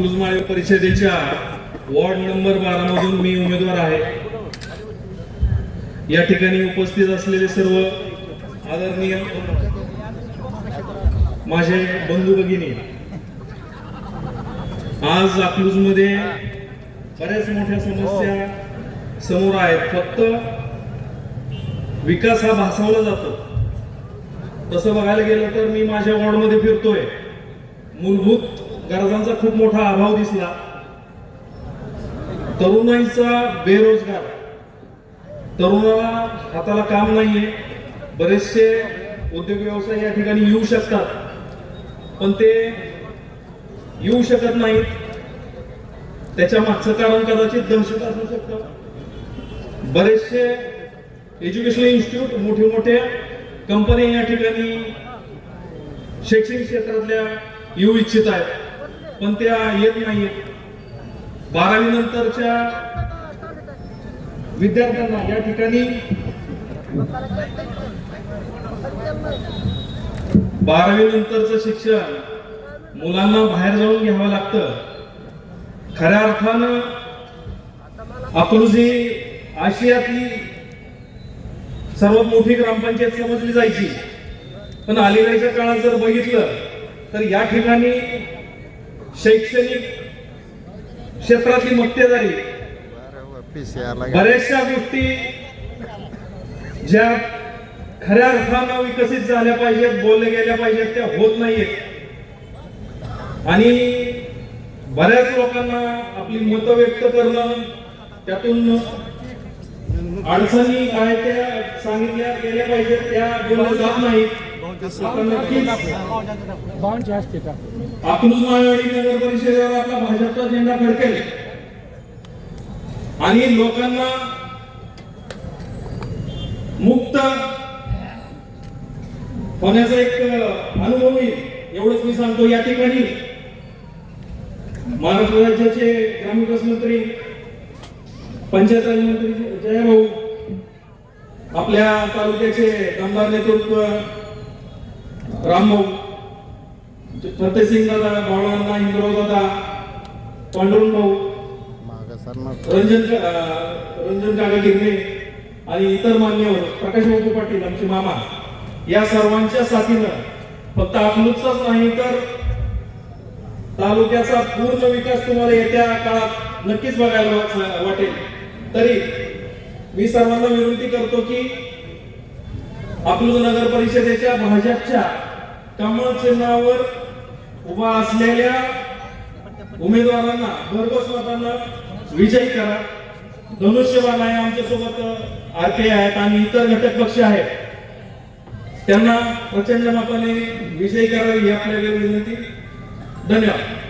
अकलूजमाळे परिषदेच्या ward number बारा मधून मी उमेदवार आहे. या ठिकाणी उपस्थित असलेले सर्व आदरणीय माझे बंधू भगिनी आज अकलूजमध्ये बऱ्याच मोठ्या समस्या समोर आहेत. फक्त विकास हा भासावला जातो. तसं बघायला गेलं तर मी माझ्या वॉर्डमध्ये फिरतोय. मूलभूत गरजांचा खूप मोठा अभाव दिसला. तरुणाईचा बेरोजगार. तरुणाला हाताला काम नाहीये. बरेचसे उद्योग व्यवसाय या ठिकाणी येऊ शकतात. पण ते येऊ शकत नाहीत. त्याच्या मागचं कारण कदाचित दहशत असू शकतं. बरेचसे एज्युकेशनल इन्स्टिट्यूट मोठे मोठे कंपन्या या ठिकाणी शैक्षणिक क्षेत्रातल्या येऊ इच्छित आहेत. पण त्या येत नाहीयेत बारावी नंतरच्या विद्यार्थ्यांना या ठिकाणी बारावी नंतरचं शिक्षण मुलांना बाहेर जाऊन घ्यावं लागतं. खऱ्या अर्थानं अकलूज आशियातली सर्वात मोठी ग्रामपंचायत समजली जायची. पण अलीकडच्या काळात जर बघितलं तर या ठिकाणी शैक्षणिक क्षेत्रातली मक्तेदारी बऱ्याचशा गोष्टी ज्या खऱ्या अर्थानं विकसित झाल्या पाहिजेत बोलल्या गेल्या पाहिजेत त्या होत नाहीयेत. आणि बऱ्याच लोकांना आपली मतं व्यक्त करणं त्यातून अडचणी काय त्या सांगितल्या गेल्या पाहिजेत त्या बोलल्या जात नाहीत. आता नक्कीच अकलूज नगर परिषदेवर आपला भाजपचा झेंडा फडकेल. आणि लोकांना मुक्त होण्याचा एक अनुभव येईल एवढंच मी सांगतो. या ठिकाणी महाराष्ट्र राज्याचे ग्रामविकास मंत्री पंचायत राज मंत्री जयभाऊ आपल्या तालुक्याचे आमदार नेतृत्व रामभाऊ फतेसिंग दादा बाळांना इंद्रव दादा पांडुरंग भाऊ रंजन रंजन काका गिरणे आणि इतर मान्यवर प्रकाश बाबू पाटील आमचे मामा या सर्वांच्या साथीनं फक्त अकलूजचाच नाही तर तालुक्याचा पूर्ण विकास तुम्हाला येत्या काळात नक्कीच बघायला वाटेल. तरी मी सर्वांना विनंती करतो की अकलूज नगर परिषदेच्या भाजपच्या कमळ चिन्हावर उभा असलेल्या उमेदवारांना भरघोस मतांना विजयी करा. धनुष्यबाण आहे आमच्यासोबत आरके आहेत आणि इतर घटक पक्ष आहेत. त्यांना प्रचंड मताने विजयी करावी ही आपल्याला विनंती. धन्यवाद.